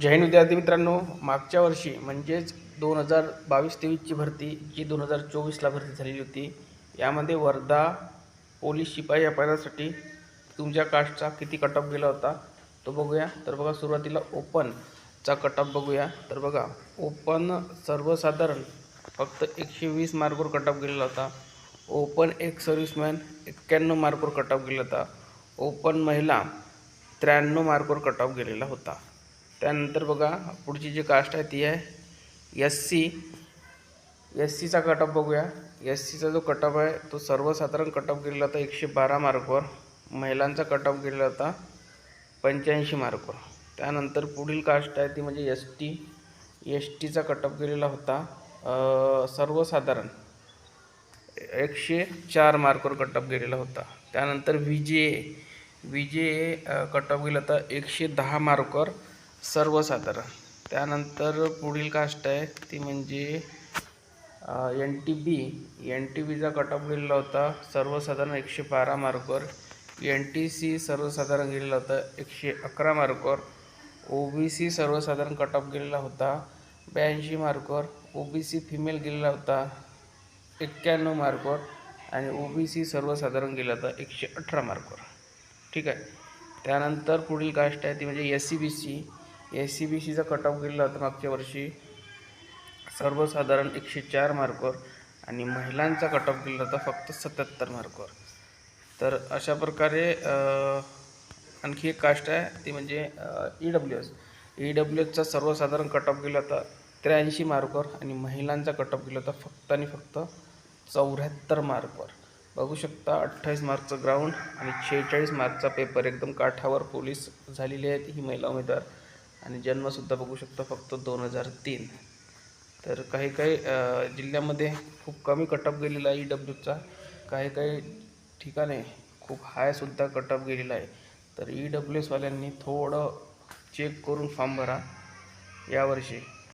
जय हिंद विद्यार्थी मित्रांनो. मागच्या वर्षी म्हणजेच दोन हजार बावीस तेवीसची भरती जी दोन हजार चोवीसला भरती झालेली होती यामध्ये वर्धा पोलीस शिपाई या पदासाठी तुमच्या कास्टचा किती कट ऑफ गेला होता तो बघूया. तर बघा सुरुवातीला ओपनचा कट ऑफ बघूया. तर बघा ओपन सर्वसाधारण फक्त एकशे वीस मार्कवर कट ऑफ गेलेला होता. ओपन एक सर्व्हिसमॅन एक्क्याण्णव मार्कवर कट ऑफ गेला होता. ओपन महिला त्र्याण्णव मार्कवर कट ऑफ गेलेला होता. त्यानंतर बघा पुढची जी कास्ट आहे ती आहे एस सी एस सीचा कटअप बघूया. एस सीचा जो कटअप आहे तो सर्वसाधारण कटअप गेलेला होता एकशे बारा मार्कवर. महिलांचा कटअप गेलेला होता पंच्याऐंशी मार्कवर. त्यानंतर पुढील कास्ट आहे ती म्हणजे एस टी एस टीचा कटअप गेलेला होता सर्वसाधारण एकशे चार मार्कवर कटअप गेलेला होता. त्यानंतर व्ही जे व्ही जे ए कटअप गेला होता एकशे दहा मार्कवर. सर्वसाधारण. त्यानंतर पुढील कास्ट आहे ती म्हणजे N T B N T बीचा कट ऑफ गेलेला होता सर्वसाधारण एकशे बारा मार्कवर. एन टी सी सर्वसाधारण गेलेला होता एकशे अकरा मार्कवर. ओ बी सी सर्वसाधारण कट ऑफ गेलेला होता ब्याऐंशी मार्कवर. ओ बी सी फिमेल गेलेला होता एक्क्याण्णव मार्कवर. आणि ओ बी सी सर्वसाधारण गेला होता एकशे अठरा मार्कवर. ठीक आहे? त्यानंतर पुढील कास्ट आहे ती म्हणजे S C B C S C B सीचा कट ऑफ गेलेला होता मागच्या वर्षी. सर्वसाधारण एकशे चार मार्कवर आणि महिलांचा कट ऑफ गेलेला होता फक्त सत्याहत्तर मार्कवर तर अशा प्रकारे आणखी एक कास्ट आहे ती म्हणजे E W S E W एसचा सर्वसाधारण कट ऑफ गेला होता त्र्याऐंशी मार्कवर आणि महिलांचा कट ऑफ गेला होता फक्त आणि फक्त चौऱ्याहत्तर मार्कवर बघू शकता अठ्ठावीस मार्कचं ग्राउंड आणि शेहेचाळीस मार्कचा पेपर एकदम काठावर पोलीस झालेली आहेत ही महिला उमेदवार. आणि जन्मसुद्धा बघू शकता फक्त दोन हजार तीन. तर काही काही जिल्ह्यामध्ये खूप कमी कटअप गेलेला आहे ई डब्ल्यूचा. काही काही ठिकाणी खूप हायसुद्धा कटअप गेलेला आहे. तर ई डब्ल्यू एसवाल्यांनी थोडं चेक करून फॉर्म भरा. यावर्षी